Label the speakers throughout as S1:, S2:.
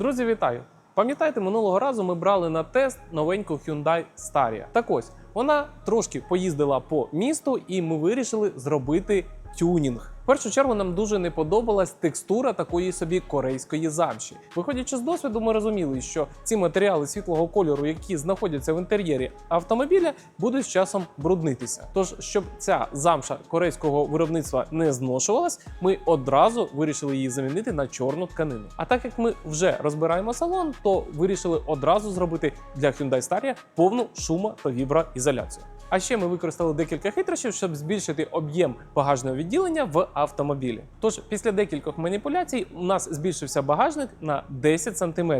S1: Друзі, вітаю! Пам'ятаєте, минулого разу ми брали на тест новеньку Hyundai Staria. Так ось вона трошки поїздила по місту, і ми вирішили зробити тюнінг. Першу чергу нам дуже не подобалась текстура такої собі корейської замші. Виходячи з досвіду, ми розуміли, що ці матеріали світлого кольору, які знаходяться в інтер'єрі автомобіля, будуть з часом бруднитися. Тож, щоб ця замша корейського виробництва не зношувалась, ми одразу вирішили її замінити на чорну тканину. А так як ми вже розбираємо салон, то вирішили одразу зробити для Hyundai Staria повну шумо та віброізоляцію. А ще ми використали декілька хитрощів, щоб збільшити об'єм багажного відділення в автомобілі. Тож після декількох маніпуляцій у нас збільшився багажник на 10 см,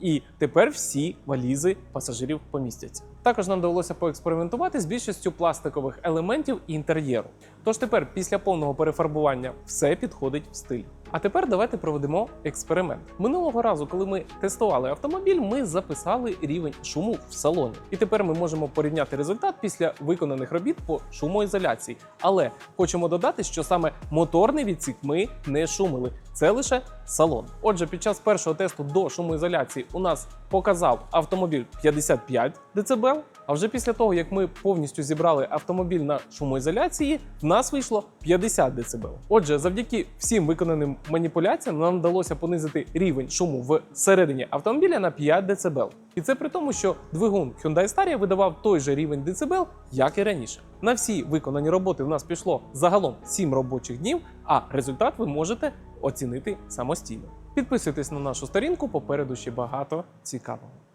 S1: і тепер всі валізи пасажирів помістяться. Також нам довелося поекспериментувати з більшістю пластикових елементів інтер'єру. Тож тепер, після повного перефарбування, все підходить в стиль. А тепер давайте проведемо експеримент. Минулого разу, коли ми тестували автомобіль, ми записали рівень шуму в салоні. І тепер ми можемо порівняти результат після виконаних робіт по шумоізоляції. Але хочемо додати, що саме моторний відсік ми не шумили. Це лише салон. Отже, під час першого тесту до шумоізоляції у нас показав автомобіль 55 дБ, а вже після того, як ми повністю зібрали автомобіль на шумоізоляції, в нас вийшло 50 дБ. Отже, завдяки всім виконаним маніпуляціям нам вдалося понизити рівень шуму в середині автомобіля на 5 дБ. І це при тому, що двигун Hyundai Staria видавав той же рівень децибел, як і раніше. На всі виконані роботи в нас пішло загалом 7 робочих днів, а результат ви можете оцінити самостійно. Підписуйтесь на нашу сторінку, попереду ще багато цікавого.